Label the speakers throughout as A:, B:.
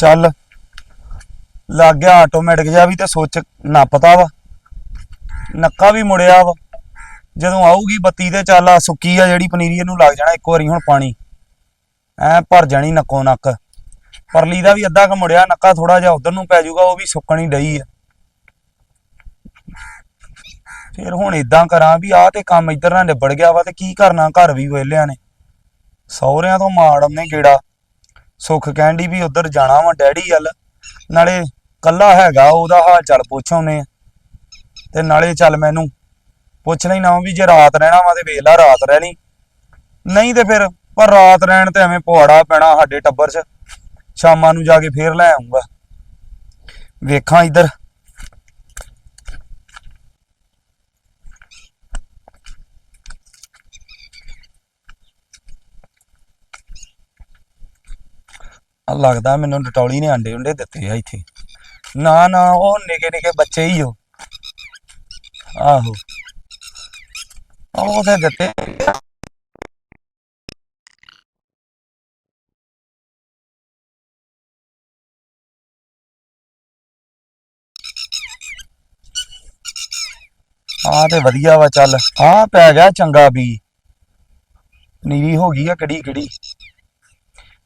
A: ਚੱਲ। ਲੱਗ ਗਿਆ ਆਟੋਮੈਟਿਕ ਜਿਹਾ ਵੀ ਤੇ ਸੁੱਚ ਨੱਪਤਾ ਵਾ। ਨੱਕਾ ਵੀ ਮੁੜਿਆ ਵਾ। ਜਦੋਂ ਆਊਗੀ ਬੱਤੀ ਤੇ ਚੱਲ ਆ ਸੁੱਕੀ ਆ ਜਿਹੜੀ ਪਨੀਰੀ, ਇਹਨੂੰ ਲੱਗ ਜਾਣਾ ਇੱਕ ਵਾਰੀ ਹੁਣ ਪਾਣੀ। ਐ ਭਰ ਜਾਣੀ ਨੱਕੋ ਨੱਕ। ਪਰਲੀ ਦਾ ਵੀ ਅੱਧਾ ਕ ਮੁੜਿਆ, ਨੱਕਾ ਥੋੜਾ ਜਿਹਾ ਉਧਰ ਨੂੰ ਪੈ ਜਾਊਗਾ, ਉਹ ਵੀ ਸੁੱਕਣੀ ਡਈ ਆ। ਫਿਰ ਹੁਣ ਇਦਾਂ ਕਰਾਂ ਵੀ ਆਹ ਤੇ ਕੰਮ ਇੱਧਰ ਨਾਲ ਨਿਬੜ ਗਿਆ ਵਾ ਤੇ ਕੀ ਕਰਨਾ ਘਰ ਵੀ ਵੇਲਿਆਂ ਨੇ। ਸਹੁਰਿਆਂ ਤੋਂ ਮਾੜ ਨੇ ਗੇੜਾ। ਸੁੱਖ ਕਹਿੰਦੀ ਵੀ ਉਧਰ ਜਾਣਾ ਵਾ ਡੈਡੀ ਵੱਲ। ਨਾਲੇ ਕੱਲਾ ਹੈਗਾ, ਉਹਦਾ ਹਾਲ ਚਾਲ ਪੁੱਛ ਆ ਤੇ ਨਾਲੇ ਚੱਲ ਮੈਨੂੰ, ਪੁੱਛ ਲੈਣਾ ਵੀ ਜੇ ਰਾਤ ਰਹਿਣਾ ਵਾ ਤੇ ਵੇਖ ਲਾ ਰਾਤ ਰਹਿਣੀ। ਨਹੀਂ ਤੇ ਫਿਰ, ਪਰ ਰਾਤ ਰਹਿਣ ਤੇ ਐਵੇਂ ਪਵਾੜਾ ਪੈਣਾ ਸਾਡੇ ਟੱਬਰ 'ਚ। ਸ਼ਾਮਾਂ ਨੂੰ ਜਾ ਕੇ ਫੇਰ ਲੈ ਆਉਂਗਾ ਵੇਖਾਂ ਇੱਧਰ। ਲੱਗਦਾ ਮੈਨੂੰ ਡਟੌਲੀ ਨੇ ਆਂਡੇ ਉਂਡੇ ਦਿੱਤੇ ਆ ਇੱਥੇ। ਨਾ ਨਾ, ਉਹ ਨਿੱਕੇ ਨਿੱਕੇ ਬੱਚੇ ਹੀ ਹੋ ਆਹੋ। ਉਹ ਤੇ ਦਿੱਤੇ। ਆ ਤੇ ਵਧੀਆ ਵਾ ਚੱਲ। ਆ ਪੈ ਗਿਆ ਚੰਗਾ ਵੀ ਨੀਵੀਂ ਹੋ ਗਈ ਆ ਕਿਹੜੀ ਕਿਹੜੀ।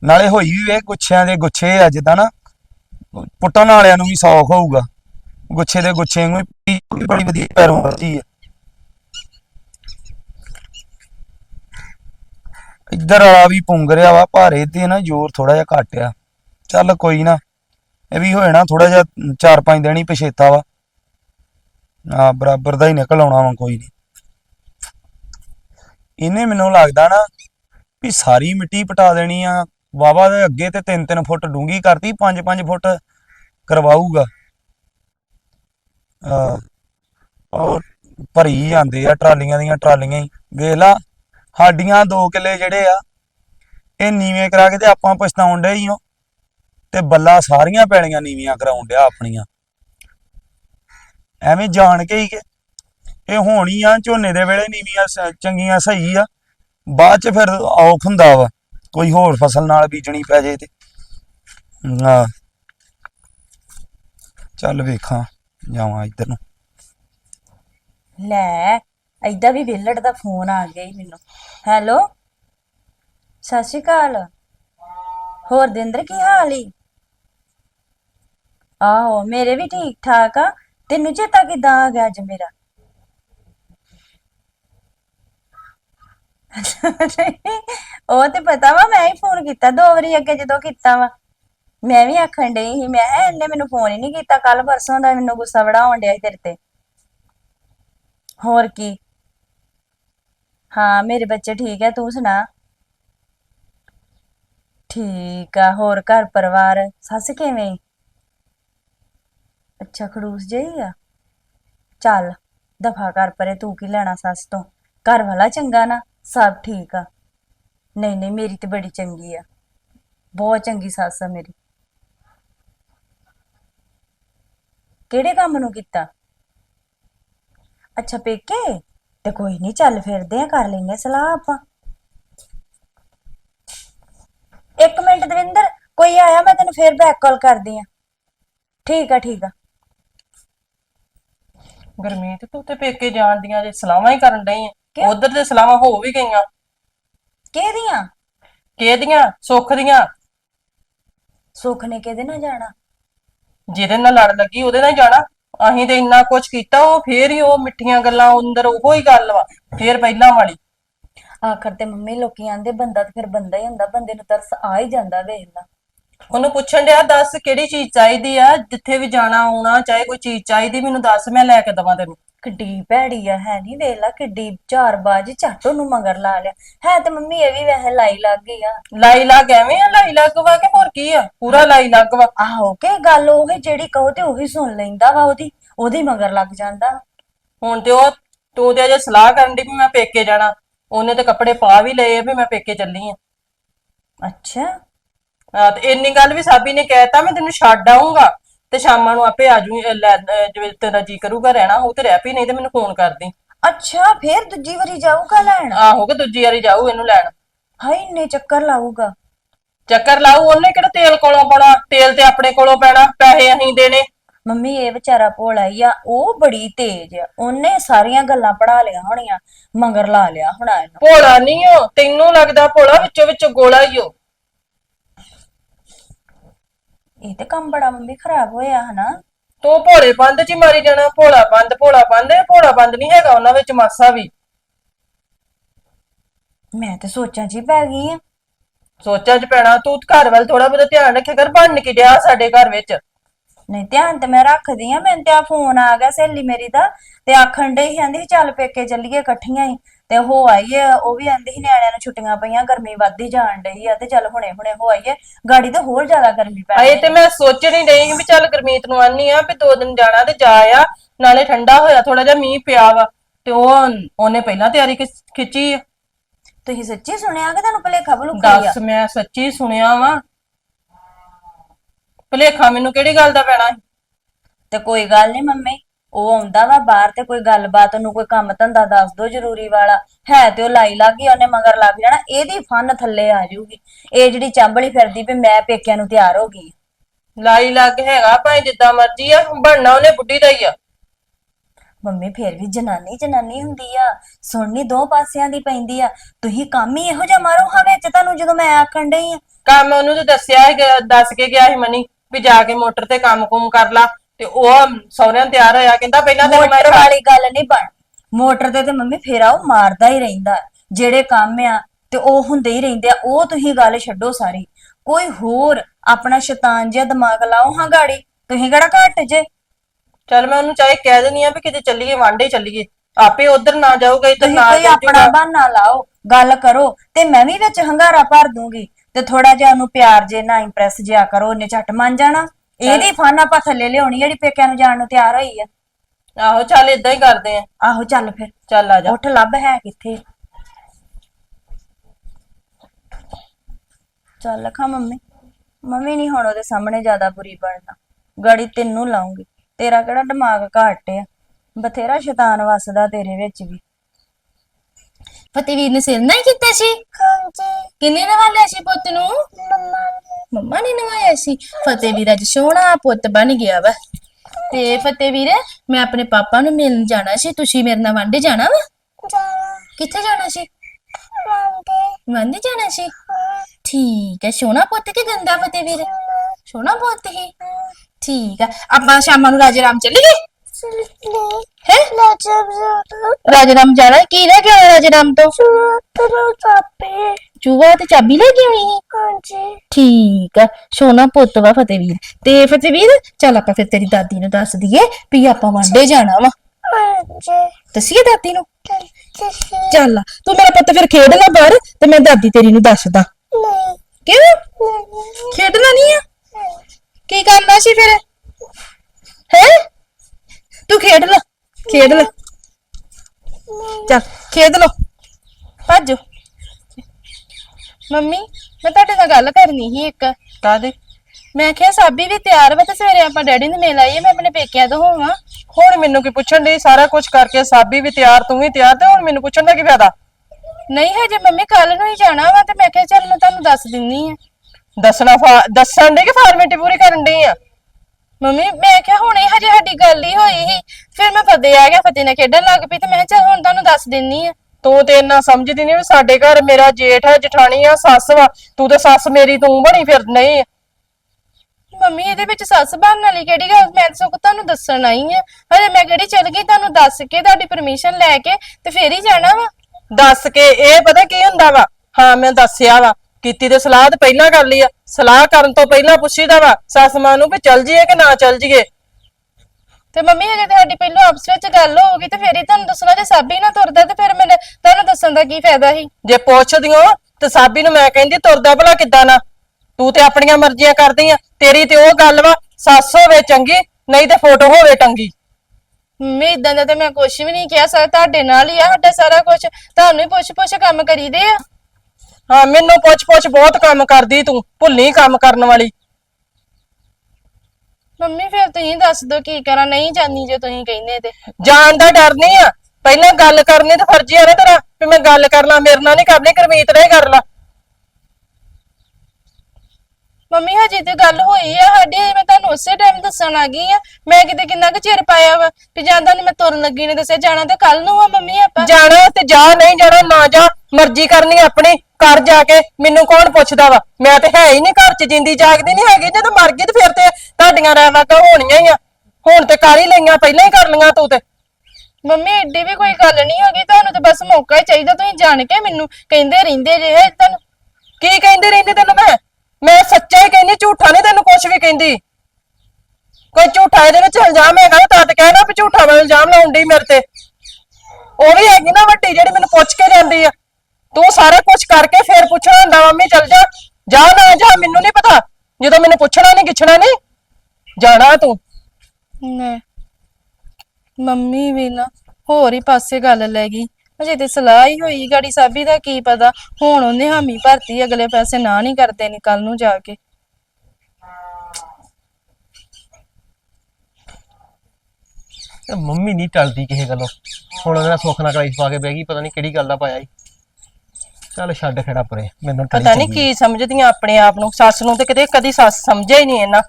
A: ਨਾਲੇ ਹੋਈ ਵੀ ਵੇ ਗੁੱਛਿਆਂ ਦੇ ਗੁੱਛੇ ਆ, ਜਿੱਦਾਂ ਨਾ ਪੁੱਟਣ ਵਾਲਿਆਂ ਨੂੰ ਵੀ ਸੌਖ ਹੋਊਗਾ। ਗੁੱਛੇ ਦੇ ਗੁੱਛੇ ਨੂੰ ਵੀ ਬੜੀ ਵਧੀਆ ਪੈਰੋਂ ਵੱਜੀ ਆ। ਇੱਧਰ ਵਾਲਾ ਵੀ ਪੁੰਗ ਰਿਹਾ ਵਾ, ਭਾਰੇ ਤੇ ਨਾ ਜ਼ੋਰ ਥੋੜਾ ਜਿਹਾ ਘੱਟ ਆ ਚੱਲ ਕੋਈ ਨਾ, ਇਹ ਵੀ ਹੋ ਜਾਣਾ ਥੋੜਾ ਜਿਹਾ 4-5 ਦਿਨ ਹੀ ਪਛੇਤਾ ਵਾ। ਆ ਬਰਾਬਰ ਦਾ ਹੀ ਨਿਕਲ ਆਉਣਾ ਵਾ, ਕੋਈ ਨਹੀਂ। ਇਹਨੇ ਮੈਨੂੰ ਲੱਗਦਾ ਨਾ ਵੀ ਸਾਰੀ ਮਿੱਟੀ ਪਟਾ ਦੇਣੀ ਆ ਵਾਵਾ ਦੇ ਅੱਗੇ ਤੇ 3-3 ਫੁੱਟ ਡੂੰਗੀ ਕਰਤੀ 5-5 ਫੁੱਟ ਕਰਵਾਊਗਾ। ਔਰ ਭਰੀ ਜਾਂਦੇ ਆ ਟਰਾਲੀਆਂ ਦੀਆਂ ਟਰਾਲੀਆਂ ਹੀ। ਵੇਖ ਲਾ, ਸਾਡੀਆਂ 2 ਕਿੱਲੇ ਜਿਹੜੇ ਆ, ਇਹ ਨੀਵੇਂ ਕਰਾ ਕੇ ਤੇ ਆਪਾਂ ਪਛਤਾਉਣ ਡੇ ਹੀ ਹਾਂ ਤੇ ਬੱਲਾ ਸਾਰੀਆਂ ਪੈਲੀਆਂ ਨੀਵੀਆਂ ਕਰਾਉਣ ਡਿਆ ਆਪਣੀਆਂ। ਐਵੇਂ ਜਾਣ ਕੇ ਹੀ ਕਿ ਇਹ ਹੋਣੀ ਆ, ਝੋਨੇ ਦੇ ਵੇਲੇ ਨੀਵੀਆਂ ਚੰਗੀਆਂ ਸਹੀ ਆ, ਬਾਅਦ ਚ ਫਿਰ ਔਖ ਹੁੰਦਾ ਵਾ। ਕੋਈ ਹੋਰ ਫਸਲ ਨਾਲ ਬੀਜਣੀ ਪੈ ਜੇ ਤੇ। ਆ ਚੱਲ ਵੇਖਾਂ, ਜਾਵਾਂ ਇੱਧਰ ਨੂੰ।
B: ਲੈ ਐਦਾਂ ਵੀ ਵਿਹਲੜ ਦਾ ਫੋਨ ਆ ਗਿਆ ਈ ਮੈਨੂੰ। ਹੈਲੋ? ਸਤਿ ਸ਼੍ਰੀ ਅਕਾਲ। ਹੋਰ ਦਿੰਦਰ, ਕੀ ਹਾਲ ਈ? ਆਹੋ, ਮੇਰੇ ਵੀ ਠੀਕ ਠਾਕ ਆ। ਤੈਨੂੰ ਚੇਤਾ ਕਿਦਾਂ ਆ ਗਿਆ ਅੱਜ ਮੇਰਾ? ਉਹ ਤੇ ਪਤਾ ਵਾ, ਮੈਂ ਹੀ ਫੋਨ ਕੀਤਾ, ਦੋ ਵਾਰੀ ਅੱਗੇ ਜਦੋਂ ਕੀਤਾ ਵਾ। ਮੈਂ ਵੀ ਆਖਣ ਡਈ ਸੀ, ਮੈਂ ਕਿਹਾ ਇਹਨੇ ਮੈਨੂੰ ਫੋਨ ਹੀ ਨਹੀਂ ਕੀਤਾ ਕੱਲ ਪਰਸੋਂ ਦਾ ਮੈਨੂੰ ਗੁੱਸਾ ਬੜਾ ਆਉਣ ਡਿਆ ਸੀ ਤੇਰੇ ਤੇ। ਹੋਰ ਕੀ? ਹਾਂ, ਮੇਰੇ ਬੱਚੇ ਠੀਕ ਹੈ ਤੂੰ ਸੁਣਾ? ਠੀਕ ਆ, ਹੋਰ ਘਰ ਪਰਿਵਾਰ, ਸੱਸ ਕਿਵੇਂ? ਅੱਛਾ, ਖੜੂਸ ਜਿਹੀ ਆ? ਚੱਲ, ਦਫਾ ਕਰ ਪਰੇ, ਤੂੰ ਕੀ ਲੈਣਾ ਸੱਸ ਤੋਂ? ਘਰ ਵਾਲਾ ਚੰਗਾ ਨਾ? ਸਭ ਠੀਕ ਆ। ਨਹੀਂ ਨਹੀਂ, ਮੇਰੀ ਤੇ ਬੜੀ ਚੰਗੀ ਆ। ਬਹੁਤ ਚੰਗੀ ਸੱਸ ਆ ਮੇਰੀ। ਕਿਹੜੇ ਕੰਮ ਨੂੰ ਕੀਤਾ? ਅੱਛਾ, ਪੇਕੇ? ਤੇ ਕੋਈ ਨਹੀਂ ਚੱਲ ਫਿਰਦੇ ਆ, ਕਰ ਲੈਨੇ ਸਲਾਹ ਆਪਾਂ। ਇੱਕ ਮਿੰਟ ਦਵਿੰਦਰ, ਕੋਈ ਆਇਆ, ਮੈਂ ਤੈਨੂੰ ਫੇਰ ਬੈਕ ਕਾਲ ਕਰਦੀ ਆ। ਠੀਕ ਆ ਠੀਕ ਆ।
C: ਗੁਰਮੀਤ, ਤੂੰ ਤੇ ਪੇਕੇ ਜਾਣ ਦੀਆਂ ਜੇ ਸਲਾਹਾਂ ਹੀ ਕਰਨ ਡਈ ਆ। ਉਧਰ ਤੇ ਸਲਾਹਾਂ ਹੋ ਵੀ ਗਈਆਂ।
B: ਕਿਹਦੀਆਂ?
C: ਕਿਹਦੀਆਂ? ਸੁੱਖ ਦੀਆਂ।
B: ਸੁੱਖ ਨੇ ਕਿਹਦੇ ਨਾਲ ਜਾਣਾ?
C: ਜਿਹਦੇ ਨਾਲ ਲੜ ਲੱਗੀ ਉਹਦੇ ਨਾਲ ਹੀ ਜਾਣਾ। ਅਸੀਂ ਤੇ ਇੰਨਾ ਕੁਝ ਕੀਤਾ ਉਹ ਫੇਰ ਹੀ ਉਹ ਮਿੱਠੀਆਂ ਗੱਲਾਂ ਅੰਦਰ ਉਹੋ ਹੀ ਗੱਲ ਵਾ। ਫੇਰ ਪਹਿਲਾਂ ਵਾਲੀ।
B: ਆਖਰ ਤੇ ਮੰਮੀ ਲੋਕੀ ਆਂਦੇ ਬੰਦਾ ਤੇ ਫਿਰ ਬੰਦਾ ਹੀ ਹੁੰਦਾ ਬੰਦੇ ਨੂੰ ਤਰਸ ਆ ਹੀ ਜਾਂਦਾ ਵੇਖ ਲਾ।
C: ਉਹਨੂੰ ਪੁੱਛਣ ਡਿਆ ਦੱਸ ਕਿਹੜੀ ਚੀਜ਼ ਚਾਹੀਦੀ ਆ? ਜਿੱਥੇ ਵੀ ਜਾਣਾ ਆਉਣਾ ਚਾਹੇ ਕੋਈ ਚੀਜ਼ ਚਾਹੀਦੀ ਮੈਨੂੰ ਦੱਸ ਮੈਂ ਲੈ ਕੇ ਦਵਾਂ ਤੈਨੂੰ।
B: ਕਿੱਡੀ ਭੈੜੀ ਆ ਹੈ ਨਹੀਂ ਵੇਖ ਲਾ ਕਿੱਡੀ ਚਾਰ ਬਾਜ ਝੱਟ ਉਹਨੂੰ ਮਗਰ ਲਾ ਲਿਆ। ਹੈ ਤੇ ਮੰਮੀ ਇਹ ਵੀ ਵੈਸੇ ਲਾਈ ਲੱਗ ਗਈ ਆ।
C: ਲਾਈ ਲੱਗ ਐਵੇਂ ਆ ਲਾਈ ਲੱਗ ਵਾ ਕਿ ਹੋਰ ਕੀ ਆ? ਪੂਰਾ ਲਾਈ ਲੱਗ ਵਾ।
B: ਆਹੋ ਕਿ ਗੱਲ ਉਹ ਜਿਹੜੀ ਕਹੋ ਤੇ ਉਹੀ ਸੁਣ ਲੈਂਦਾ ਵਾ ਉਹਦੀ ਉਹਦੀ ਮਗਰ ਲੱਗ ਜਾਂਦਾ।
C: ਹੁਣ ਤੇ ਉਹ ਤੂੰ ਤੇ ਅਜੇ ਸਲਾਹ ਕਰਨ ਦੀ ਵੀ ਮੈਂ ਪੇਕੇ ਜਾਣਾ। ਉਹਨੇ ਤੇ ਕੱਪੜੇ ਪਾ ਵੀ ਲਏ ਆ ਵੀ ਮੈਂ ਪੇਕੇ ਚੱਲੀ ਆ।
B: ਅੱਛਾ।
C: ਤੇ ਇੰਨੀ ਗੱਲ ਵੀ ਸਾਬੀ ਨੇ ਕਹਿਤਾ ਮੈਂ ਤੈਨੂੰ ਛੱਡ ਆਉਂਗਾ ਤੇ ਸ਼ਾਮਾਂ ਨੂੰ ਆਪੇ ਆ ਜੂ ਜਿਵੇਂ ਤੇਰਾ ਜੀ ਕਰੂਗਾ ਰਹਿਣਾ ਉਹ ਤੇ ਰਹਿ ਪਈ ਨਹੀਂ ਤੇ ਮੈਨੂੰ ਫੋਨ ਕਰਦੀ।
B: ਅੱਛਾ ਫੇਰ ਦੂਜੀ ਵਾਰੀ ਜਾਊਗਾ ਲੈਣ?
C: ਆਹੋ ਕਿ ਦੂਜੀ ਵਾਰੀ ਜਾਊ ਇਹਨੂੰ ਲੈਣ।
B: ਹਾਏ ਇੰਨੇ ਚੱਕਰ ਲਾਊਗਾ।
C: ਚੱਕਰ ਲਾਊ ਉਹਨੇ ਕਿਹੜਾ ਤੇਲ ਕੋਲੋਂ ਪਾਉਣਾ? ਤੇਲ ਤੇ ਆਪਣੇ ਕੋਲੋਂ ਪੈਣਾ ਪੈਸੇ ਅਸੀਂ ਦੇਣੇ।
B: ਮੰਮੀ ਇਹ ਵਿਚਾਰਾ ਭੋਲਾ ਹੀ ਆ ਉਹ ਬੜੀ ਤੇਜ਼ ਆ। ਉਹਨੇ ਸਾਰੀਆਂ ਗੱਲਾਂ ਪੜਾ ਲਿਆ ਹੋਣੀਆਂ ਮਗਰ ਲਾ ਲਿਆ ਹੋਣਾ ਇਹਨੂੰ।
C: ਭੋਲਾ ਨਹੀਂ ਹੋ ਤੈਨੂੰ ਲੱਗਦਾ ਭੋਲਾ ਵਿੱਚੋਂ ਵਿੱਚੋਂ ਗੋਲਾ ਹੀ ਹੋ
B: ਇਹ ਤੇ ਕੰਮ ਬੜਾ ਮੰਮੀ ਖਰਾਬ ਹੋਇਆ ਹਨਾ।
C: ਤੂੰ ਭੋਲੇ ਬੰਦ ਚ ਹੀ ਮਾਰੀ ਜਾਣਾ ਭੋਲਾ ਬੰਦ ਭੋਲਾ ਬੰਦ ਇਹ ਭੋਲਾ ਬੰਦ ਨਹੀਂ ਹੈਗਾ ਉਹਨਾਂ ਵਿੱਚ ਮਾਸਾ ਵੀ।
B: ਮੈਂ ਤੇ ਸੋਚਾਂ ਹੀ ਪੈ ਗਈ ਆ।
C: ਸੋਚਾਂ ਚ ਪੈਣਾ ਤੂੰ ਘਰ ਵੱਲ ਥੋੜਾ ਬਹੁਤਾ ਧਿਆਨ ਰੱਖਿਆ ਕਰ ਬਣ ਕੇ ਡਿਆ ਸਾਡੇ ਘਰ ਵਿੱਚ।
B: ਨਹੀਂ ਧਿਆਨ ਤੇ ਮੈਂ ਰੱਖਦੀ ਆ ਮੈਨੂੰ ਤੇ ਆ ਫੋਨ ਆ ਗਿਆ ਸਹੇਲੀ ਮੇਰੀ ਦਾ ਤੇ ਆਖਣ ਡਈ ਕਹਿੰਦੀ ਸੀ ਚੱਲ ਪੇਕੇ ਚੱਲੀਏ ਇਕੱਠੀਆਂ ਹੀ। ਤੇ ਹੋ ਆਈਏ ਉਹ ਵੀ ਆਂਦੀ ਸੀ ਨਿਆਣਿਆਂ ਨੂੰ ਛੁੱਟੀਆਂ ਪਈਆਂ ਗਰਮੀ ਵੱਧਦੀ ਜਾਣ ਡਈ ਆ ਤੇ ਚੱਲ ਹੁਣੇ ਹੁਣੇ ਹੋ ਆਈਏ। ਗਾੜੀ ਤਾਂ ਹੋਰ ਜ਼ਿਆਦਾ ਗਰਮੀ ਪੈ
C: ਅਏ ਤੇ ਮੈਂ ਸੋਚ ਨਹੀਂ ਰਹੀ ਵੀ ਚੱਲ ਗੁਰਮੀਤ ਨੂੰ ਆਨੀ ਆ ਵੀ ਦੋ ਦਿਨ ਜਾਣਾ ਤੇ ਜਾ ਆ ਨਾਲੇ ਠੰਡਾ ਹੋਇਆ ਥੋੜਾ ਜਿਹਾ ਮੀਂਹ ਪਿਆ ਵਾ ਤੇ ਉਹ ਉਹਨੇ ਪਹਿਲਾਂ ਤਿਆਰੀ ਖਿੱਚ- ਖਿੱਚੀ ਆ।
B: ਤੁਸੀਂ ਸੱਚੀ ਸੁਣਿਆ ਕਿ ਤੁਹਾਨੂੰ ਭਲੇਖਾ ਭਲੂਖਾ ਹੀ ਆ?
C: ਦੱਸ ਮੈਂ ਸੱਚੀ ਸੁਣਿਆ ਵਾ। ਭਲੇਖਾ ਮੈਨੂੰ ਕਿਹੜੀ ਗੱਲ ਦਾ ਪੈਣਾ ਸੀ?
B: ਤੇ ਕੋਈ ਗੱਲ ਨਹੀਂ ਮੰਮੀ ਉਹ ਆਉਂਦਾ ਵਾ ਬਾਹਰ ਤੇ ਕੋਈ ਗੱਲਬਾਤ ਉਹਨੂੰ ਕੋਈ ਕੰਮ ਧੰਦਾ ਦੱਸ ਦੋ ਜ਼ਰੂਰੀ ਵਾਲਾ। ਹੈ ਤੇ ਉਹ ਲਾਈ ਲੱਗ ਉਹਨੇ ਮਗਰ ਲੱਗ ਜਾਣਾ ਇਹਦੀ ਫਨ ਥੱਲੇ ਆ ਜਾਊਗੀ। ਇਹ ਜਿਹੜੀ ਚਾਂਬਲੀ ਫਿਰਦੀ ਵੀ ਮੈਂ ਪੇਕਿਆਂ ਨੂੰ ਤਿਆਰ ਹੋ ਗਈ।
C: ਲਾਈ ਲੱਗ ਹੈਗਾ ਭਾਵੇਂ ਜਿੱਦਾਂ ਮਰਜ਼ੀ ਆ ਬਣਨਾ ਉਹਨੇ ਬੁੱਢੀ ਦਾ ਹੀ ਆ।
B: ਮੰਮੀ ਫੇਰ ਵੀ ਜਨਾਨੀ ਜਨਾਨੀ ਹੁੰਦੀ ਆ। ਸੁਣਨੀ ਦੋ ਪਾਸਿਆਂ ਦੀ ਪੈਂਦੀ ਆ। ਤੁਸੀਂ ਕੰਮ ਹੀ ਇਹੋ ਜਿਹਾ ਮਾਰੋ ਹਾਂ ਵਿੱਚ ਤੁਹਾਨੂੰ ਜਦੋਂ ਮੈਂ ਆਖਣ ਡਈ ਆ।
C: ਕੰਮ ਉਹਨੂੰ ਤੇ ਦੱਸਿਆ ਹੈ ਦੱਸ ਕੇ ਗਿਆ ਸੀ ਮਨੀ ਵੀ ਜਾ ਕੇ ਮੋਟਰ ਤੇ ਕੰਮ ਕੁਮ ਕਰ ਲਾ। ਤੇ ਉਹ ਸਹੁਰਿਆਂ ਨੂੰ ਤਿਆਰ ਹੋਇਆ ਕਹਿੰਦਾ ਪਹਿਲਾਂ ਤੈਨੂੰ ਮੈਂ
B: ਮੋਟਰ ਵਾਲੀ ਗੱਲ ਨਹੀਂ ਬਣ ਮੋਟਰ ਤੇ ਤੇ ਮੰਮੀ ਫੇਰਾ ਉਹ ਮਾਰਦਾ ਹੀ ਰਹਿੰਦਾ ਜਿਹੜੇ ਕੰਮ ਆ ਤੇ ਉਹ ਹੁੰਦੇ ਹੀ ਰਹਿੰਦੇ ਆ ਉਹ ਤੁਸੀਂ ਗੱਲ ਛੱਡੋ ਸਾਰੀ। ਕੋਈ ਹੋਰ ਆਪਣਾ ਸ਼ੈਤਾਨ ਜਿਹਾ ਦਿਮਾਗ ਲਾਓ ਹਾਂ ਗਾੜੀ ਤੁਸੀਂ ਕਿਹੜਾ ਘੱਟ ਜੇ?
C: ਚੱਲ ਮੈਂ ਉਹਨੂੰ ਚਾਹੇ ਕਹਿ ਦੇਣੀ ਆ ਵੀ ਕਿਤੇ ਚੱਲੀਏ ਵਾਂਡੇ ਚੱਲੀਏ ਆਪੇ ਉਧਰ ਨਾ ਜਾਊਗਾ ਇੱਧਰ
B: ਤੁਸੀਂ
C: ਨਾ
B: ਕੋਈ ਆਪਣਾ ਬਹਾਨਾ ਲਾਓ ਗੱਲ ਕਰੋ ਤੇ ਮੈਂ ਵੀ ਵਿੱਚ ਹੰਗਾਰਾ ਭਰ ਦੂੰਗੀ ਤੇ ਥੋੜਾ ਜਿਹਾ ਉਹਨੂੰ ਪਿਆਰ ਜੇ ਨਾ ਇੰਪ੍ਰੈਸ ਜਿਆ ਕਰੋ ਉਹਨੇ ਝੱਟ ਮੰਨ ਜਾਣਾ। ਇਹਦੀ ਫਨ ਆਪਾਂ ਥੱਲੇ ਲਿਆਉਣੀ ਜਿਹੜੀ ਪੇਕਿਆਂ ਨੂੰ ਜਾਣ ਨੂੰ ਤਿਆਰ ਹੋਈ ਆ।
C: ਆਹੋ ਚੱਲ ਇਦਾਂ ਹੀ ਕਰਦੇ ਆ।
B: ਆਹੋ ਚੱਲ ਫਿਰ।
C: ਚੱਲ ਆ ਜਾ।
B: ਉੱਠ ਲੱਭ ਹੈ ਕਿੱਥੇ? ਚੱਲ ਖਾ ਮੰਮੀ। ਮੰਮੀ ਨਹੀਂ ਹੁਣ ਉਹਦੇ ਸਾਹਮਣੇ ਜ਼ਿਆਦਾ ਬੁਰੀ ਬਣਨਾ। ਗਾੜੀ ਤੈਨੂੰ ਲਾਉਂਗੀ। ਤੇਰਾ ਕਿਹੜਾ ਦਿਮਾਗ ਘੱਟ ਆ? ਬਥੇਰਾ ਸ਼ੈਤਾਨ ਵਸਦਾ ਤੇਰੇ ਵਿੱਚ ਵੀ।
D: ਫਤਿਹਵੀਰ ਨੇ ਸਿਰ ਨਹੀਂ ਕੀਤਾ ਸੀ ਹਾਂਜੀ ਕਿੰਨੇ ਨਵਾਲਿਆ ਸੀ ਪੁੱਤ ਨੂੰ ਮੰਮਾ ਮੰਮਾ ਨੇ ਨਵਾਇਆ ਸੀ ਫਤਿਹਵੀਰ ਅੱਜ ਸੋਹਣਾ ਪੁੱਤ ਬਣ ਗਿਆ ਵਾ ਤੇ ਫਤਿਹਵੀਰ ਮੈਂ ਆਪਣੇ ਪਾਪਾ ਨੂੰ ਮਿਲਣ ਜਾਣਾ ਸੀ ਤੁਸੀਂ ਮੇਰੇ ਨਾਲ ਵਾਂਡੇ ਜਾਣਾ ਵਾ ਕਿੱਥੇ ਜਾਣਾ ਸੀ ਵਾਂਡੇ ਵਾਂਡੇ ਜਾਣਾ ਸੀ ਠੀਕ ਹੈ ਸੋਹਣਾ ਪੁੱਤ ਕਿ ਗੰਦਾ ਫਤਿਹਵੀਰ ਸੋਹਣਾ ਪੁੱਤ ਹੀ ਠੀਕ ਆ ਆਪਾਂ ਸ਼ਾਮਾਂ ਨੂੰ ਰਾਜੇ ਰਾਮ ਚੱਲੀਏ ਹੈ? ਰਾਜੇ ਰਾਮ ਜਾਣਾ ਕੀ ਲੈ ਕੇ ਆਉਣਾ ਰਾਜੇ ਰਾਮ ਤੋਂ? ਚੂਹਾ ਤੇ ਚਾਬੀ ਲੈ ਕੇ ਆਉਣੀ ਹੈ ਠੀਕ ਆ ਸੋਨਾ ਪੁੱਤ ਵਾ ਫਤਿਹਵੀਰ। ਤੇ ਫਤਿਹਵੀਰ ਚੱਲ ਆਪਾਂ ਫਿਰ ਤੇਰੀ ਦਾਦੀ ਨੂੰ ਦੱਸ ਦਈਏ ਵੀ ਆਪਾਂ ਵਾਂਡੇ ਜਾਣਾ ਵਾ। ਦੱਸੀਏ ਦਾਦੀ ਨੂੰ? ਚੱਲ ਤੂੰ ਮੇਰਾ ਪੁੱਤ ਫਿਰ ਖੇਡ ਲੈ ਬਾਹਰ ਤੇ ਮੈਂ ਦਾਦੀ ਤੇਰੀ ਨੂੰ ਦੱਸਦਾ। ਕਿਉਂ? ਖੇਡਣਾ ਨਹੀਂ ਆ? ਕੀ ਕਰਨਾ ਸੀ ਫਿਰ? ਹੈ? ਤੂੰ ਖੇਡ ਲੈ ਖੇਡ ਲੈ। ਚੱਲ ਖੇਡ ਲੋ ਭੱਜੋ। ਮੰਮੀ ਮੈਂ ਤੁਹਾਡੇ ਨਾਲ ਗੱਲ ਕਰਨੀ ਸੀ ਇੱਕ।
C: ਕਾਦੇ
D: ਮੈਂ ਕਿਹਾ ਸਾਬੀ ਵੀ ਤਿਆਰ ਵਾ ਤੇ ਸਵੇਰੇ ਆਪਾਂ ਡੈਡੀ ਨੂੰ ਮਿਲ ਆਈਏ ਮੈਂ ਆਪਣੇ ਪੇਕਿਆਂ ਤੋਂ ਹੋਵਾਂ।
C: ਹੁਣ ਮੈਨੂੰ ਕੀ ਪੁੱਛਣ ਦੀ ਸਾਰਾ ਕੁਝ ਕਰਕੇ ਸਾਬੀ ਵੀ ਤਿਆਰ ਤੂੰ ਵੀ ਤਿਆਰ ਤੇ ਹੁਣ ਮੈਨੂੰ ਪੁੱਛਣ ਦਾ ਕੀ ਫਾਇਦਾ?
D: ਨਹੀਂ ਹਜੇ ਮੰਮੀ ਕੱਲ ਨੂੰ ਹੀ ਜਾਣਾ ਵਾ ਤੇ ਮੈਂ ਕਿਹਾ ਚੱਲ ਮੈਂ ਤੁਹਾਨੂੰ ਦੱਸ ਦਿੰਨੀ ਆ।
C: ਦੱਸਣਾ ਫਾ- ਦੱਸਣ ਦੀ ਕਿ ਫਾਰਮੈਲਿਟੀ ਪੂਰੀ ਕਰਨ ਦੀ ਆ?
D: ਮੰਮੀ, ਮੈਂ ਕਿਹਾ ਹੁਣੇ ਹਜੇ ਸਾਡੀ ਗੱਲ ਹੀ ਹੋਈ ਸੀ। ਫਿਰ ਮੈਂ ਫਤਿਹ ਆ ਗਿਆ, ਫਤਿਹ ਨਾਲ ਖੇਡਣ ਲੱਗ ਪਈ ਤੇ ਮੈਂ ਕਿਹਾ ਚੱਲ ਹੁਣ ਤੁਹਾਨੂੰ ਦੱਸ ਦਿੰਨੀ ਆ।
C: ਤੂੰ ਤੇ ਇੰਨਾ ਸਮਝਦੀ ਨਹੀਂ ਵੀ ਸਾਡੇ ਘਰ ਮੇਰਾ ਜੇਠ ਹੈ ਜਠਾਣੀ ਆ, ਸੱਸ ਵਾ। ਤੂੰ ਤੇ ਸੱਸ ਮੇਰੀ, ਤੂੰ ਬਣੀ ਫਿਰ ਨਹੀਂ
D: ਮੰਮੀ, ਇਹਦੇ ਵਿੱਚ ਸੱਸ ਬਣਨ ਵਾਲੀ ਕਿਹੜੀ ਗੱਲ? ਮੈਂ ਤਾਂ ਸਗੋਂ ਤੁਹਾਨੂੰ ਦੱਸਣ ਆਈ ਆ। ਹਜੇ ਮੈਂ ਕਿਹੜੀ ਚਲ ਗਈ? ਤੁਹਾਨੂੰ ਦੱਸ ਕੇ ਤੁਹਾਡੀ ਪਰਮਿਸ਼ਨ ਲੈ ਕੇ ਤੇ ਫੇਰ ਹੀ ਜਾਣਾ ਵਾ।
C: ਦੱਸ ਕੇ, ਇਹ ਪਤਾ ਕੀ ਹੁੰਦਾ ਵਾ? ਹਾਂ, ਮੈਂ ਦੱਸਿਆ ਵਾ। ਕੀਤੀ ਤੇ ਸਲਾਹ ਤੇ ਪਹਿਲਾਂ ਕਰ ਲਈ ਆ। ਸਲਾਹ ਕਰਨ ਤੋਂ ਪਹਿਲਾਂ ਪੁੱਛੀਦਾ ਵਾ ਸੱਸ ਮਾਂ ਨੂੰ ਵੀ ਚੱਲ ਜੀਏ ਕਿ ਨਾ ਚੱਲ ਜੀਏ।
D: ਤੇ ਮੰਮੀ ਹਜੇ ਤੇ ਸਾਡੀ ਪਹਿਲਾਂ ਆਪਸ ਵਿੱਚ ਗੱਲ ਹੋਊਗੀ ਤੇ ਫੇਰ ਹੀ ਤੁਹਾਨੂੰ ਦੱਸਣਾ ਜੇ ਸਾਬੀ ਨਾ ਤੁਰਦਾ ਤੇ ਫਿਰ ਮੈਨੂੰ ਤੁਹਾਨੂੰ ਦੱਸਣ ਦਾ ਕੀ ਫਾਇਦਾ ਸੀ?
C: ਜੇ ਪੁੱਛਦੀਆਂ ਤੇ ਸਾਬੀ ਨੂੰ ਮੈਂ ਕਹਿੰਦੀ ਤੁਰਦਾ ਭਲਾ ਕਿੱਦਾਂ ਨਾ? ਤੂੰ ਤੇ ਆਪਣੀਆਂ ਮਰਜ਼ੀਆਂ ਕਰਦੀ ਆ। ਤੇਰੀ ਤੇ ਉਹ ਗੱਲ ਵਾ ਸੱਸ ਹੋਵੇ ਚੰਗੀ ਨਹੀਂ ਤੇ ਫੋਟੋ ਹੋਵੇ ਟੰਗੀ।
D: ਮੰਮੀ ਇਦਾਂ ਦਾ ਤੇ ਮੈਂ ਕੁਝ ਵੀ ਨਹੀਂ ਕਿਹਾ ਸਰ ਤੁਹਾਡੇ ਨਾਲ ਹੀ ਆ ਸਾਡਾ ਸਾਰਾ ਕੁਝ ਤੁਹਾਨੂੰ ਹੀ ਪੁੱਛ ਪੁੱਛ ਕੰਮ ਕਰੀਦੇ ਆ।
C: ਹਾਂ ਮੈਨੂੰ ਪੁੱਛ ਪੁੱਛ ਬਹੁਤ ਕੰਮ ਕਰਦੀ ਤੂੰ ਭੁੱਲੀ ਕੰਮ ਕਰਨ ਵਾਲੀ।
D: ਮੰਮੀ ਫਿਰ ਤੁਸੀਂ ਦੱਸ ਦਿਓ ਕੀ ਕਰਾਂ ਨਹੀਂ ਜਾਣੀ ਜੇ ਤੁਸੀਂ ਕਹਿੰਦੇ ਤੇ।
C: ਜਾਣ ਦਾ ਡਰ ਨਹੀਂ ਆ। ਪਹਿਲਾਂ ਗੱਲ ਕਰਨੀ ਤੇ ਫਰਜ਼ੀ ਆ ਨਾ ਤੇਰਾ ਵੀ ਮੈਂ ਗੱਲ ਕਰ ਲਾਂ ਮੇਰੇ ਨਾਲ ਨਹੀਂ ਕਰਨੀ ਕਰਮੀਤ ਹੀ ਕਰ ਲਾ।
D: ਮੰਮੀ ਹਜੇ ਤੇ ਗੱਲ ਹੋਈ ਆ ਸਾਡੀ ਹਜੇ ਮੈਂ ਤੁਹਾਨੂੰ ਉਸੇ ਟਾਈਮ ਦੱਸਣ ਆ ਗਈ ਆ। ਮੈਂ ਕਿਤੇ ਕਿੰਨਾ ਕੁ ਚਿਰ ਪਾਇਆ ਵਾ ਵੀ ਜਾਂਦਾ ਨਹੀਂ ਮੈਂ ਤੁਰਨ ਲੱਗੀ ਨੇ ਦੱਸਿਆ ਜਾਣਾ ਤੇ ਕੱਲ ਨੂੰ ਆ ਮੰਮੀ ਆਪਾਂ।
C: ਜਾਣਾ ਤੇ ਜਾ ਨਹੀਂ ਜਾਣਾ ਨਾ ਜਾ। ਮਰਜ਼ੀ ਕਰਨੀ ਆਪਣੀ ਘਰ ਜਾ ਕੇ ਮੈਨੂੰ ਕੌਣ ਪੁੱਛਦਾ ਵਾ? ਮੈਂ ਤੇ ਹੈ ਹੀ ਨਹੀਂ ਘਰ 'ਚ ਜਿੰਦੀ ਜਾਗਦੀ ਨਹੀਂ ਹੈਗੀ ਜਦੋਂ ਮਰ ਗਈ ਤੇ ਫਿਰ ਤੇ ਤੁਹਾਡੀਆਂ ਰਹਿਣਾ ਕਾ ਹੋਣੀਆਂ ਹੀ ਆ। ਹੁਣ ਤੇ ਕਰ ਹੀ ਲਈਆਂ ਪਹਿਲਾਂ ਹੀ ਕਰ ਲਈਆਂ ਤੂੰ ਤੇ।
D: ਮੰਮੀ ਏਡੀ ਵੀ ਕੋਈ ਗੱਲ ਨਹੀਂ ਹੈਗੀ ਤੁਹਾਨੂੰ ਤੇ ਬਸ ਮੌਕਾ ਹੀ ਚਾਹੀਦਾ ਤੁਸੀਂ ਜਾਣ ਕੇ ਮੈਨੂੰ ਕਹਿੰਦੇ ਰਹਿੰਦੇ ਜੇ ਤੁਹਾਨੂੰ।
C: ਕੀ ਕਹਿੰਦੀ ਰਹਿੰਦੀ ਤੈਨੂੰ ਮੈਂ? ਮੈਂ ਸੱਚਾ ਹੀ ਕਹਿੰਦੀ ਝੂਠਾ ਨਹੀਂ ਤੈਨੂੰ ਕੁਝ ਵੀ ਕਹਿੰਦੀ। ਕੋਈ ਝੂਠਾ ਇਹਦੇ ਵਿੱਚ ਇਲਜ਼ਾਮ ਹੈਗਾ ਤਾਂ ਤੇ ਕਹਿਣਾ ਵੀ ਝੂਠਾ ਮੈਂ ਇਲਜ਼ਾਮ ਲਾਉਣ ਡਈ ਮੇਰੇ ਤੇ। ਉਹ ਵੀ ਹੈਗੀ ਨਾ ਵੱਡੀ ਜਿਹੜੀ ਮੈਨੂੰ ਪੁੱਛ ਕੇ ਜਾਂਦੀ ਆ। ਤੂੰ ਸਾਰਾ ਕੁਝ ਕਰਕੇ ਫੇਰ ਪੁੱਛਣਾ ਹੁੰਦਾ ਮੰਮੀ ਚੱਲ ਜਾ। ਜਾ ਨਾ ਜਾ ਮੈਨੂੰ ਨਹੀਂ ਪਤਾ। ਜਦੋਂ ਮੈਨੂੰ ਪੁੱਛਣਾ ਨਹੀਂ ਗਿੱਛਣਾ ਨਹੀਂ ਜਾਣਾ ਤੂੰ।
D: ਨਾ। ਮੰਮੀ ਵੀ ਨਾ ਹੋਰ ਹੀ ਪਾਸੇ ਗੱਲ ਲੈ ਗਈ। ਅਜੇ ਤੇ ਸਲਾਹ ਹੀ ਹੋਈ ਗਾੜੀ ਸਾਬੀ ਦਾ ਕੀ ਪਤਾ। ਹੁਣ ਉਹਨੇ ਹਾਮੀ ਭਰਤੀ ਅਗਲੇ ਪੈਸੇ ਨਾ ਨਹੀਂ ਕਰਦੇ ਨੇ ਕੱਲ ਨੂੰ ਜਾ ਕੇ।
E: ਤੇ ਮੰਮੀ ਨਹੀਂ ਟਲਦੀ ਕਿਸੇ ਗੱਲੋਂ। ਹੁਣ ਉਹਨੇ ਸੁੱਖ ਨਾਲ ਕਲੇਸ਼ ਪਾ ਕੇ ਬਹਿ ਗਈ ਪਤਾ ਨਹੀਂ ਕਿਹੜੀ ਗੱਲ ਦਾ ਪਾਇਆ ਈ। ਚੱਲ ਛੱਡ ਖੜਾ ਪਰੇ ਮੈਨੂੰ
C: ਪਤਾ ਨਹੀਂ। ਕੀ ਸਮਝਦੀਆਂ ਆਪਣੇ ਆਪ ਨੂੰ ਸੱਸ ਨੂੰ ਤੇ ਕਿਤੇ ਕਦੀ ਸੱਸ ਸਮਝਿਆ ਹੀ ਨਹੀਂ ਇਹਨਾਂ।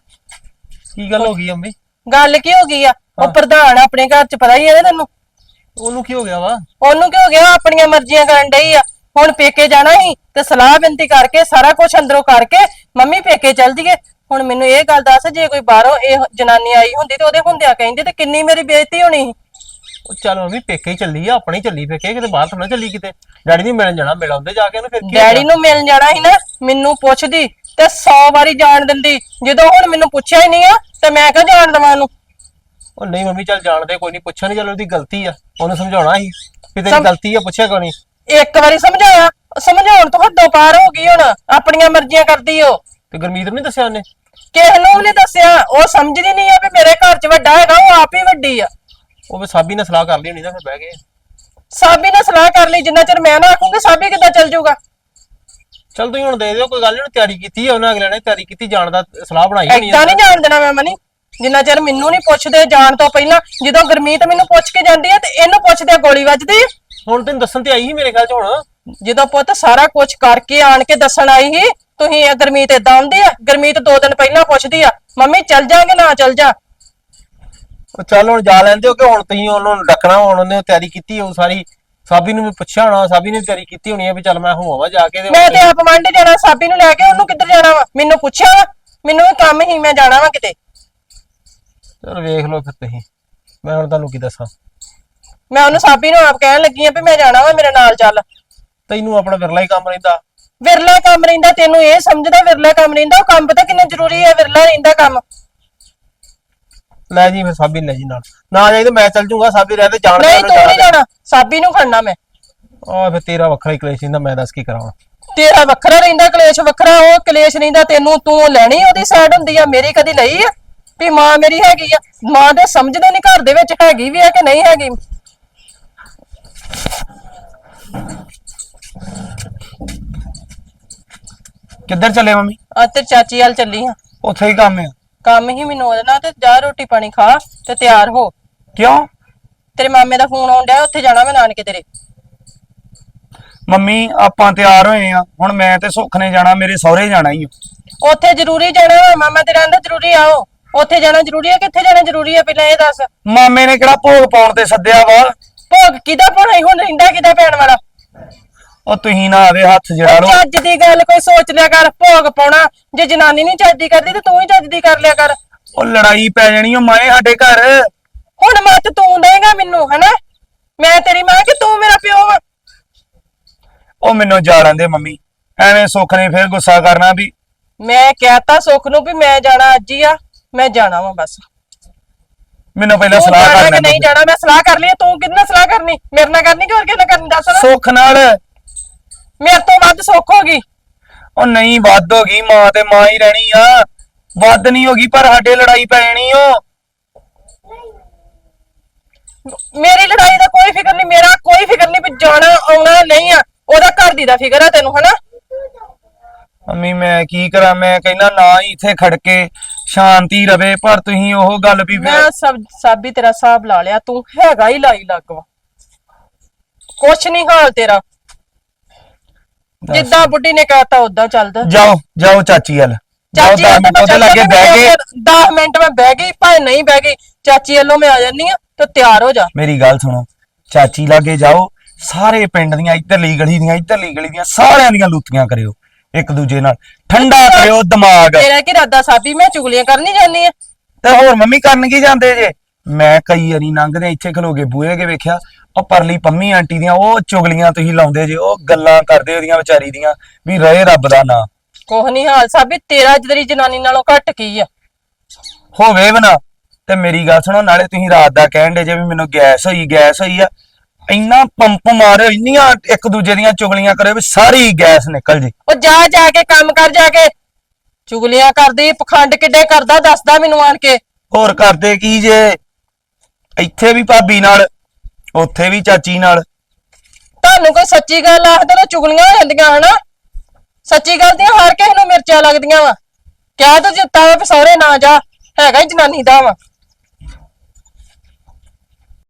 E: ਕੀ ਗੱਲ ਹੋ ਗਈ ਅੰਮੀ?
C: ਗੱਲ ਕੀ ਹੋ ਗਈ ਆ? ਉਹ ਪ੍ਰਧਾਨ ਆਪਣੇ ਘਰ ਚ ਪਤਾ ਹੀ ਹੈ ਨਾ ਤੈਨੂੰ।
E: ਉਹਨੂੰ ਕੀ ਹੋ ਗਿਆ ਵਾ?
C: ਉਹਨੂੰ ਕੀ ਹੋ ਗਿਆ? ਆਪਣੀਆਂ ਮਰਜ਼ੀਆਂ ਕਰਨ ਡਈ ਆ। ਹੁਣ ਪੇਕੇ ਜਾਣਾ ਸੀ ਤੇ ਸਲਾਹ ਬੇਨਤੀ ਕਰਕੇ ਸਾਰਾ ਕੁਝ ਅੰਦਰੋਂ ਕਰਕੇ ਮੰਮੀ ਪੇਕੇ ਚੱਲ ਜੀਏ। ਹੁਣ ਮੈਨੂੰ ਇਹ ਗੱਲ ਦੱਸ ਜੇ ਕੋਈ ਬਾਹਰੋਂ ਇਹ ਜਨਾਨੀ ਆਈ ਹੁੰਦੀ ਤੇ ਉਹਦੇ ਹੁੰਦਿਆਂ ਕਹਿੰਦੇ ਤੇ ਕਿੰਨੀ ਮੇਰੀ ਬੇਇੱਜ਼ਤੀ ਹੋਣੀ ਸੀ।
E: ਉਹ ਚੱਲ ਮੰਮੀ ਪੇਕੇ ਹੀ ਚੱਲੀ ਆ ਆਪਣੀ ਚੱਲੀ ਪੇਕੇ ਕਿਤੇ ਬਾਹਰ ਥੋੜਾ ਚੱਲੀ ਕਿਤੇ। ਡੈਡੀ ਨਹੀਂ ਮਿਲਣ ਜਾਣਾ ਮਿਲ ਆਉਂਦੇ ਜਾ ਕੇ ਉਹਨੂੰ ਫਿਰ ਕੀ
C: ਡੈਡੀ ਨੂੰ ਮਿਲਣ ਜਾਣਾ ਸੀ ਨਾ ਮੈਨੂੰ ਪੁੱਛਦੀ ਤੇ 100 ਵਾਰੀ ਜਾਣ ਦਿੰਦੀ। ਜਦੋਂ ਹੁਣ ਮੈਨੂੰ ਪੁੱਛਿਆ ਹੀ ਨਹੀਂ ਆ ਤੇ ਮੈਂ ਕਿਹਾ ਜਾਣ ਦੇਵਾਂ ਉਹਨੂੰ?
E: ਉਹ ਨਹੀਂ ਮੰਮੀ ਚੱਲ ਜਾਣਦੇ ਕੋਈ ਨਹੀਂ ਨਹੀਂ ਚੱਲ ਉਹਦੀ ਗਲਤੀ ਆ। ਉਹਨੂੰ ਸਮਝਾਉਣਾ ਸੀ ਵੀ ਤੇਰੀ
C: ਸਮ-
E: ਗਲਤੀ ਆ ਪੁੱਛਿਆ ਕੋਈ ਨਹੀਂ?
C: ਇੱਕ ਵਾਰੀ ਸਮਝਾਇਆ ਸਮਝਾਉਣ ਤੋਂ ਹੱਦੋਂ ਪਾਰ ਹੋ ਗਈ ਹੁਣ ਆਪਣੀਆਂ ਮਰਜ਼ੀਆਂ ਕਰਦੀ ਉਹ।
E: ਤੇ ਗੁਰਮੀਤ ਨੂੰ ਨਹੀਂ ਦੱਸਿਆ ਉਹਨੇ?
C: ਕਿਸੇ ਨੂੰ ਵੀ ਨਹੀਂ ਦੱਸਿਆ ਉਹ ਸਮਝਦੀ ਨਹੀਂ ਆ ਵੀ ਮੇਰੇ ਘਰ 'ਚ ਵੱਡਾ ਹੈਗਾ ਉਹ ਆਪ ਹੀ ਵੱਡੀ ਆ।
E: ਉਹ ਵੀ ਸਾਬੀ ਨਾਲ ਸਲਾਹ ਕਰ ਲਈ ਹੋਣੀ ਨਾ ਫਿਰ ਬਹਿ ਗਏ।
C: ਸਾਬੀ ਨੇ ਸਲਾਹ ਕਰ ਲਈ ਜਿੰਨਾ ਚਿਰ ਮੈਂ ਨਾ ਆਖੂੰਗੀ ਸਾਬੀ ਕਿੱਦਾਂ ਚੱਲ ਜਾਊਗਾ?
E: ਚੱਲ ਤੁਸੀਂ ਹੁਣ ਦੇ ਦਿਓ ਕੋਈ ਗੱਲ ਨਹੀਂ ਤਿਆਰੀ ਕੀਤੀ ਆ ਉਹਨਾਂ ਅਗਲੇ ਨੇ ਤਿਆਰੀ ਕੀਤੀ ਜਾਣ ਦਾ ਸਲਾਹ ਬਣਾਈ ਹੋਣੀ
C: ਏਦਾਂ ਨਹੀਂ ਜਾਣ ਦੇਣਾ ਮੈਂ ਮਨੀ। ਜਿੰਨਾ ਚਿਰ ਮੈਨੂੰ ਨਹੀਂ ਪੁੱਛਦੇ ਜਾਣ ਤੋਂ ਪਹਿਲਾਂ ਜਦੋਂ ਗੁਰਮੀਤ ਮੈਨੂੰ ਪੁੱਛ ਕੇ ਜਾਂਦੀ ਹੈ ਤੇ ਇਹਨੂੰ ਪੁੱਛਦੇ ਗੋਲੀ ਵੱਜਦੀ ਹੈ
E: ਹੁਣ ਤੈਨੂੰ ਦੱਸਣ ਤੇ ਆਈ ਸੀ ਮੇਰੇ ਖਿਆਲ ਚ ਹੁਣ?
C: ਜਦੋਂ ਪੁੱਤ ਸਾਰਾ ਕੁਝ ਕਰਕੇ ਆਣ ਕੇ ਦੱਸਣ ਆਈ ਸੀ ਤੁਸੀਂ ਇਹ ਗੁਰਮੀਤ ਏਦਾਂ ਆਉਂਦੀ ਆ ਗੁਰਮੀਤ ਦੋ ਦਿਨ ਪਹਿਲਾਂ ਪੁੱਛਦੀ ਆ ਮੰਮੀ ਚੱਲ ਜਾਾਂਗੇ ਨਾ ਚੱਲ ਜਾ।
E: ਉਹ ਚੱਲ ਹੁਣ ਜਾ ਲੈਂਦੇ ਹੋ ਕਿ ਹੁਣ ਤੁਸੀਂ ਉਹਨੂੰ ਰੱਖਣਾ ਹੁਣ ਉਹਨੇ ਤਿਆਰੀ ਕੀਤੀ ਉਹ ਸਾਰੀ ਸਾਬੀ ਨੂੰ ਵੀ ਪੁੱਛਿਆ ਹੋਣਾ ਸਾਬੀ ਨੇ ਤਿਆਰੀ ਕੀਤੀ ਹੋਣੀ ਆ ਵੀ ਚੱਲ ਮੈਂ ਹੋਵਾਂ ਜਾ ਕੇ ਤੇ
C: ਮੈਂ ਤੇ ਆਪ ਮੰਡ ਜਾਣਾ ਸਾਬੀ ਨੂੰ ਲੈ ਕੇ ਉਹਨੂੰ ਕਿੱਧਰ ਜਾਣਾ ਵਾ? ਮੈਨੂੰ ਪੁੱਛਿਆ ਵਾ ਮੈਨੂੰ ਵੀ ਕੰਮ ਹੀ ਮੈਂ ਜਾਣਾ ਵਾ ਕਿਤੇ।
E: ਚਲ ਵੇਖ ਲਓ ਫਿਰ ਤੁਸੀਂ। ਮੈਂ ਹੁਣ ਤੁਹਾਨੂੰ ਕੀ ਦੱਸਾਂ।
C: ਮੈਂ ਉਹਨੂੰ ਸਾਬੀ ਨੂੰ ਆਪ ਕਹਿਣ ਲੱਗੀ ਆ ਵੀ ਮੈਂ ਜਾਣਾ ਵਾ ਮੇਰੇ ਨਾਲ ਚੱਲ।
E: ਤੈਨੂੰ ਆਪਣਾ ਵਿਰਲਾ ਹੀ ਕੰਮ ਰਹਿੰਦਾ।
C: ਵਿਰਲਾ ਕੰਮ ਰਹਿੰਦਾ ਤੈਨੂੰ ਇਹ ਸਮਝਦਾ ਵਿਰਲਾ ਕੰਮ ਰਹਿੰਦਾ ਉਹ ਕੰਮ ਪਤਾ ਕਿੰਨਾ ਜ਼ਰੂਰੀ ਹੈ ਵਿਰਲਾ ਰਹਿੰਦਾ ਕੰਮ।
E: ਲੈ ਜੀ ਫਿਰ ਸਾਬੀ ਲੈ ਜੀ ਨਾਲ। ਨਾ ਜਾਈ ਤੇ ਮੈਂ ਚੱਲ ਜੂੰਗਾ ਸਾਬੀ ਰਹਿ ਤੇ ਜਾਣ
C: ਨਹੀਂ ਤੂੰ ਨਹੀਂ ਜਾਣਾ। ਸਾਬੀ ਨੂੰ ਖੜਨਾ ਮੈਂ।
E: ਆ ਫਿਰ ਤੇਰਾ ਵੱਖਰਾ ਹੀ ਕਲੇਸ਼ ਹੁੰਦਾ ਮੈਂ ਦੱਸ ਕੀ ਕਰਾਂ
C: ਤੇਰਾ ਵੱਖਰਾ ਰਹਿੰਦਾ ਕਲੇਸ਼ ਵੱਖਰਾ ਉਹ ਕਲੇਸ਼ ਰਹਿੰਦਾ ਤੈਨੂੰ ਤੂੰ ਲੈਣੀ ਉਹਦੀ ਸਾਈਡ ਹੁੰਦੀ ਆ ਮੇਰੀ ਕਦੀ ਲਈ ਆ? ਵੀ ਮਾਂ ਮੇਰੀ ਹੈਗੀ ਆ। ਮਾਂ ਦੇ ਸਮਝਦੇ ਨਹੀਂ ਘਰ ਦੇ ਵਿੱਚ ਹੈਗੀ ਵੀ ਆ ਕਿ ਨਹੀਂ ਹੈਗੀ।
A: ਕਿੱਧਰ ਚੱਲੇ ਮੰਮੀ?
C: ਆ ਤੇ ਚਾਚੀ ਹਾਲ ਚੱਲੀ ਆ।
A: ਉੱਥੇ ਹੀ ਕੰਮ ਆ।
C: ਕੰਮ ਹੀ ਮੈਨੂੰ ਉਹਦੇ ਨਾਲ ਤੇ ਜਾ ਰੋਟੀ ਪਾਣੀ ਖਾ ਤੇ ਤਿਆਰ ਹੋ।
A: ਕਿਉਂ?
C: ਤੇਰੇ ਮਾਮੇ ਦਾ ਫੋਨ ਆਉਣ ਡਿਆ ਉੱਥੇ ਜਾਣਾ ਮੈਂ ਨਾਨਕੇ ਤੇਰੇ।
A: ਮੰਮੀ ਆਪਾਂ ਤਿਆਰ ਹੋਏ ਆ। ਹੁਣ ਮੈਂ ਤੇ ਸੁੱਖ ਨੇ ਜਾਣਾ ਮੇਰੇ ਸਹੁਰੇ ਜਾਣਾ ਹੀ।
C: ਉੱਥੇ ਜ਼ਰੂਰੀ ਜਾਣਾ ਵਾ ਮਾਮਾ ਤੇਰਾ ਕਹਿੰਦਾ ਜ਼ਰੂਰੀ ਆਓ ਉੱਥੇ ਜਾਣਾ ਜ਼ਰੂਰੀ ਆ ਕਿੱਥੇ ਜਾਣਾ ਜ਼ਰੂਰੀ ਆ ਪਹਿਲਾਂ ਇਹ ਦੱਸ।
A: ਮਾਮੇ ਨੇ ਕਿਹੜਾ ਭੋਗ ਪਾਉਣ ਤੇ ਸੱਦਿਆ ਵਾ?
C: ਭੋਗ ਕਿਹਦਾ ਪਾਉਣਾ ਈ ਹੁਣ ਰਹਿੰਦਾ ਕਿਹਦਾ ਪੈਣ ਵਾਲਾ?
A: ਉਹ ਤੁਸੀਂ ਨਾ ਆਵੇ ਹੱਥ ਜੜਾ ਲਓ
C: ਚੱਜ ਦੀ ਗੱਲ ਕੋਈ ਸੋਚ ਲਿਆ ਕਰ ਭੋਗ ਪਾਉਣਾ। ਜੇ ਜਨਾਨੀ ਨਹੀਂ ਚੱਜ ਦੀ ਕਰਦੀ ਤੇ ਤੂੰ ਹੀ ਚੱਜ ਦੀ ਕਰ ਲਿਆ ਕਰ।
A: ਉਹ ਲੜਾਈ ਪੈ ਜਾਣੀ ਓ ਮਾਏ ਸਾਡੇ ਘਰ।
C: ਹੁਣ ਮੱਤ ਤੂੰ ਦੇਂਗਾ ਮੈਨੂੰ ਹਨਾ? ਮੈਂ ਤੇਰੀ ਮਾਂ ਕਿ ਤੂੰ ਮੇਰਾ ਪਿਓ ਵਾ?
A: ਉਹ ਮੈਨੂੰ ਜਾੜਨ ਦੇ ਮੰਮੀ। ਐਵੇਂ ਸੁੱਖ ਨੇ ਫੇਰ ਗੁੱਸਾ ਕਰਨਾ ਵੀ।
C: ਮੈਂ ਕਹਿਤਾ ਸੁੱਖ ਨੂੰ ਵੀ ਮੈਂ ਜਾਣਾ ਅੱਜ ਹੀ ਆ ਮੈਂ ਜਾਣਾ ਵਾ ਬਸ।
A: ਮੈਨੂੰ ਪਹਿਲਾਂ
C: ਤੂੰ
A: ਸਲਾਹ
C: ਜਾਣਾ ਕਿ ਨਹੀਂ ਜਾਣਾ? ਮੈਂ ਸਲਾਹ ਕਰ ਲਈ ਆ, ਤੂੰ ਕਿਹਦੇ ਨਾਲ ਸਲਾਹ ਕਰਨੀ? ਮੇਰੇ ਨਾਲ ਕਰਨੀ ਕਿ ਹੋਰ ਨਾਲ ਕਰਨੀ? ਦੱਸ।
A: ਸੁੱਖ ਨਾਲ।
C: ਮੇਰੇ ਤੋਂ ਵੱਧ ਸੁੱਖ ਹੋ ਗਈ।
A: ਉਹ ਨਹੀਂ ਵੱਧ ਹੋ ਗਈ ਮਾਂ ਤੇ ਮਾਂ ਹੀ ਰਹਿਣੀ ਆ। ਵੱਧ ਨਹੀਂ ਹੋ ਗਈ ਪਰ ਸਾਡੇ ਲੜਾਈ ਪੈ ਜਾਣੀ ਓ
C: ਮੇਰੀ ਲੜਾਈ ਦਾ ਕੋਈ ਫਿਕਰ ਨਹੀਂ ਮੇਰਾ ਕੋਈ ਫਿਕਰ ਨਹੀਂ ਵੀ ਜਾਣਾ ਆਉਣਾ ਨਹੀਂ ਆ। ਉਹਦਾ ਘਰ ਦੀ ਦਾ ਫਿਕਰ ਆ ਤੈਨੂੰ ਹਨਾ?
A: ਮੰਮੀ ਮੈਂ ਕੀ ਕਰਾਂ? ਮੈਂ ਕਹਿੰਦਾ ਨਾ ਹੀ ਇੱਥੇ ਖੜਕੇ ਸ਼ਾਂਤੀ ਰਵੇ ਪਰ ਤੁਸੀਂ ਉਹ ਗੱਲ ਵੀ ਫਿਰ
C: ਮੈਂ ਸਭ ਸਾਬੀ ਤੇਰਾ ਹਿਸਾਬ ਲਾ ਲਿਆ ਤੂੰ ਹੈਗਾ ਹੀ ਲਾਈ ਲੱਗ ਵਾ। ਕੁਛ ਨਹੀਂ ਹਾਲ ਤੇਰਾ। ਜਿੱਦਾਂ ਬੁੱਢੀ ਨੇ ਕਹਤਾ ਉਦਾਂ ਚੱਲਦਾ।
A: ਜਾਓ ਜਾਓ ਚਾਚੀ ਵੱਲ।
C: ਚਾਚੀ
A: ਮਿੰਟ ਉਹਦੇ ਲਾਗੇ ਬਹਿ ਗਏ।
C: 10 ਮਿੰਟ ਮੈਂ ਬਹਿ ਗਈ ਭਾਵੇਂ ਨਹੀਂ ਬਹਿ ਗਈ ਚਾਚੀ ਵੱਲੋਂ ਮੈਂ ਆ ਜਾਨੀ ਆ ਤੇ ਤਿਆਰ ਹੋ ਜਾ।
A: ਮੇਰੀ ਗੱਲ ਸੁਣੋ ਚਾਚੀ ਲਾਗੇ ਜਾਓ ਸਾਰੇ ਪਿੰਡ ਦੀਆਂ ਇੱਧਰਲੀ ਗਲੀ ਦੀਆਂ ਇੱਧਰਲੀ ਗਲੀ ਦੀਆਂ ਸਾਰਿਆਂ ਦੀਆਂ ਲੁੱਤੀਆਂ ਕਰਿਓ ਇੱਕ ਦੂਜੇ ਨਾਲ। ਠੰਡਾ ਕਰਿਓ ਦਿਮਾਗ।
C: ਤੇਰਾ ਕੀ ਇਰਾਦਾ ਸਾਬੀ ਮੈਂ ਚੁਗਲੀਆਂ ਕਰਨੀ ਜਾਨੀ ਆ
A: ਤੇ ਹੋਰ ਮੰਮੀ ਕਰਨ ਕੀ ਜਾਂਦੇ ਜੇ? ਮੈਂ ਕਈ ਵਾਰੀ ਲੰਘਦੇ ਇੱਥੇ ਖਲੋ ਕੇ ਬੂਹੇ ਕੇ ਵੇਖਿਆ ਉਹ ਪਰਲੀ ਪੰਮੀ ਆਂਟੀ ਦੀਆਂ ਉਹ ਚੁਗਲੀਆਂ ਤੁਸੀਂ ਲਾਉਂਦੇ ਜੇ ਉਹ ਗੱਲਾਂ ਕਰਦੇ ਉਹਦੀਆਂ ਵਿਚਾਰੀ ਦੀਆਂ ਵੀ ਰਹੇ ਰੱਬ ਦਾ ਨਾਂ।
C: ਕੋਹ ਨਹੀਂ ਹਾਲ ਸਾਬੀ ਤੇਰਾ ਤੇਰੀ ਜਨਾਨੀ ਨਾਲੋਂ ਘੱਟ ਕੀ ਆ?
A: ਹੋਵੇ ਵੀ ਨਾ ਤੇ ਮੇਰੀ ਗੱਲ ਸੁਣੋ ਨਾਲੇ ਤੁਸੀਂ ਰਾਤ ਦਾ ਕਹਿਣ ਦੇ ਜੇ ਵੀ ਮੈਨੂੰ ਗੈਸ ਹੋਈ ਗੈਸ ਹੋਈ ਆ ਇੰਨਾ ਪੰਪ ਮਾਰਿਓ ਇੰਨੀਆਂ ਇੱਕ ਦੂਜੇ ਦੀਆਂ ਚੁਗਲੀਆਂ ਕਰਿਓ ਵੀ ਸਾਰੀ ਗੈਸ ਨਿਕਲ ਜੇ।
C: ਉਹ ਜਾ ਜਾ ਕੇ ਕੰਮ ਕਰ ਜਾ ਕੇ। ਚੁਗਲੀਆਂ ਕਰਦੀ ਪਖੰਡ ਕਿੱਡੇ ਕਰਦਾ ਦੱਸਦਾ ਮੈਨੂੰ ਆਣ ਕੇ।
A: ਹੋਰ ਕਰਦੇ ਕੀ ਜੇ? ਇੱਥੇ ਵੀ ਭਾਬੀ ਨਾਲ ਉੱਥੇ ਵੀ ਚਾਚੀ ਨਾਲ।
C: ਤੁਹਾਨੂੰ ਕੋਈ ਸੱਚੀ ਗੱਲ ਆਖਦੇ ਤਾਂ ਚੁਗਲੀਆਂ ਹੋ ਜਾਂਦੀਆਂ, ਹਨਾ? ਸੱਚੀ ਗੱਲ ਦੀਆਂ ਹਰ ਕਿਸੇ ਨੂੰ ਮਿਰਚਾਂ ਲੱਗਦੀਆਂ ਵਾ। ਕਿਆ ਤੂੰ ਜਿੱਤਾ ਵਾ ਵੀ ਸਹੁਰੇ ਨਾ ਜਾ, ਹੈਗਾ ਹੀ ਜਨਾਨੀ ਦਾ ਵਾ।